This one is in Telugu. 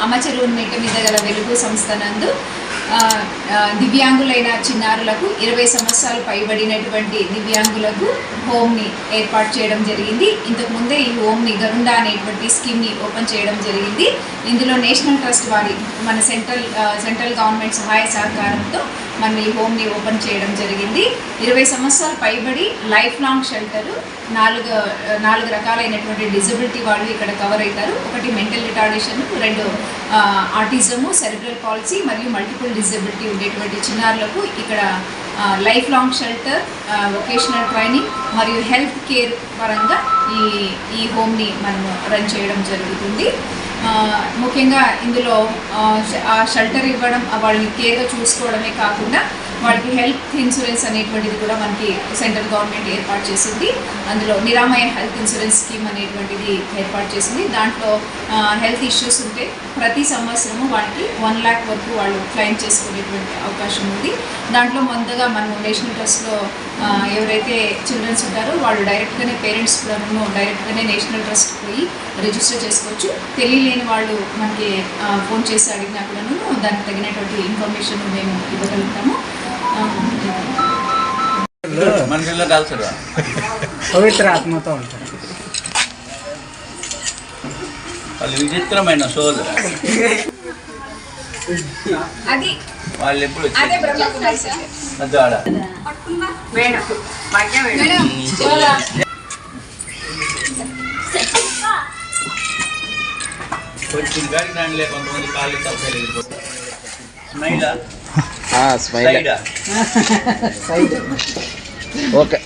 అమచెరువు నీటి మీద గల వెలుగు సంస్థ నందు దివ్యాంగులైన చిన్నారులకు ఇరవై సంవత్సరాలు పైబడినటువంటి దివ్యాంగులకు హోమ్ని ఏర్పాటు చేయడం జరిగింది. ఇంతకు ముందే ఈ హోమ్ని గరుండా అనేటువంటి స్కీమ్ని ఓపెన్ చేయడం జరిగింది. ఇందులో నేషనల్ ట్రస్ట్ వారి మన సెంట్రల్ సెంట్రల్ గవర్నమెంట్ సహాయ సహకారంతో మనం ఈ హోమ్ని ఓపెన్ చేయడం జరిగింది. ఇరవై సంవత్సరాలు పైబడి లైఫ్ లాంగ్ షెల్టర్ నాలుగు నాలుగు రకాలైనటువంటి డిజబిలిటీ వాళ్ళు ఇక్కడ కవర్ అవుతారు. ఒకటి మెంటల్ రిటార్డేషన్ రెండు ఆటిజము సెరిబ్రల్ పాలసీ మరియు మల్టిపుల్ డిజబిలిటీ ఉండేటువంటి చిన్నారులకు ఇక్కడ life long shelter vocational training మరియు హెల్త్ కేర్ పరంగా ఈ ఈ హోమ్ని మనము రన్ చేయడం జరుగుతుంది. ముఖ్యంగా ఇందులో ఆ, ష- ఆ షెల్టర్ ఇవ్వడం వాళ్ళని కేర్గా చూసుకోవడమే కాకుండా వాటికి హెల్త్ ఇన్సూరెన్స్ అనేటువంటిది కూడా మనకి సెంట్రల్ గవర్నమెంట్ ఏర్పాటు చేసింది. అందులో నిరామయ హెల్త్ ఇన్సూరెన్స్ స్కీమ్ అనేటువంటిది ఏర్పాటు చేసింది. దాంట్లో హెల్త్ ఇష్యూస్ ఉంటే ప్రతి సంవత్సరము వాళ్ళకి వన్ ల్యాక్ వరకు వాళ్ళు క్లెయిమ్ చేసుకునేటువంటి అవకాశం ఉంది. దాంట్లో ముందుగా మనం నేషనల్ ట్రస్ట్లో ఎవరైతే చిల్డ్రన్స్ ఉంటారో వాళ్ళు డైరెక్ట్గానే పేరెంట్స్ కూడా డైరెక్ట్గానే నేషనల్ ట్రస్ట్ పోయి రిజిస్టర్ చేసుకోవచ్చు. తెలియలేని వాళ్ళు మనకి ఫోన్ చేసి అడిగినా కూడాను దానికి తగినటువంటి ఇన్ఫర్మేషన్ మేము ఇవ్వగలుగుతాము. మనుషుల్లో కలుసురా పవిత్ర ఆత్మతో ఉంటారు వాళ్ళు విచిత్రమైన సోదరు. అది వాళ్ళు ఎప్పుడు కొంచెం గాడికి రానిలే కొంతమంది కాళ్ళు తప్పలేదు. Smiler. Ah, smiler. Smiler. Okay.